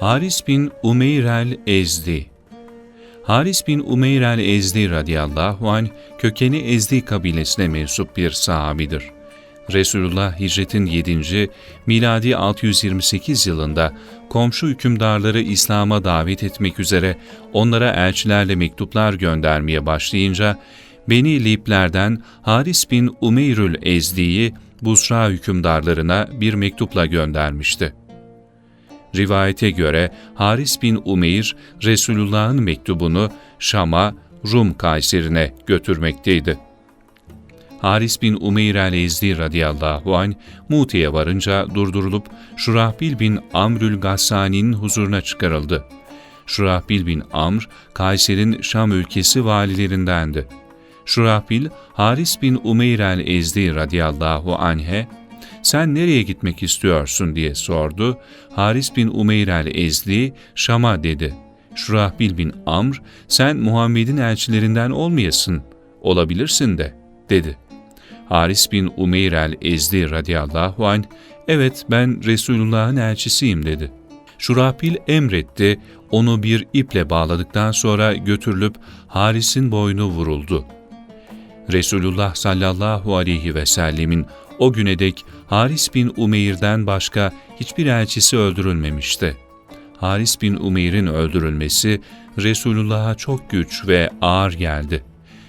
Haris bin Umeyr el-Ezdi Haris bin Umeyr el-Ezdi radıyallahu anh kökeni Ezdi kabilesine mensup bir sahabidir. Resulullah hicretin 7. miladi 628 yılında komşu hükümdarları İslam'a davet etmek üzere onlara elçilerle mektuplar göndermeye başlayınca Beni Liplerden Haris bin Umeyrül Ezdi'yi Busra hükümdarlarına bir mektupla göndermişti. Rivayete göre Haris bin Umeyr, Resulullah'ın mektubunu Şam'a, Rum Kayseri'ne götürmekteydi. Haris bin Umeyr el-Ezdi radıyallahu anh, Mute'ye varınca durdurulup Şurahbil bin Amrül Gassani'nin huzuruna çıkarıldı. Şurahbil bin Amr, Kayser'in Şam ülkesi valilerindendi. Şurahbil, Haris bin Umeyr el-Ezdi radıyallahu anh'e, sen nereye gitmek istiyorsun diye sordu. Haris bin Umeyr el-Ezdi, Şam'a dedi. Şurahbil bin Amr, sen Muhammed'in elçilerinden olmayasın, olabilirsin de, dedi. Haris bin Umeyr el-Ezdi radıyallahu anh, evet ben Resulullah'ın elçisiyim dedi. Şurahbil emretti, onu bir iple bağladıktan sonra götürülüp Haris'in boynu vuruldu. Resulullah sallallahu aleyhi ve sellemin o güne dek Haris bin Umeyr'den başka hiçbir elçisi öldürülmemişti. Haris bin Umeyr'in öldürülmesi Resulullah'a çok güç ve ağır geldi.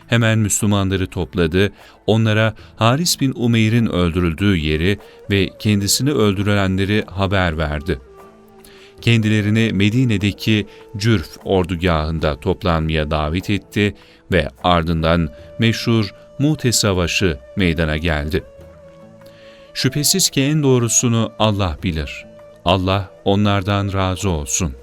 Hemen Müslümanları topladı, onlara Haris bin Umeyr'in öldürüldüğü yeri ve kendisini öldürülenleri haber verdi. Kendilerini Medine'deki Cürf ordugahında toplanmaya davet etti ve ardından meşhur Mute Savaşı meydana geldi. Şüphesiz ki en doğrusunu Allah bilir. Allah onlardan razı olsun.''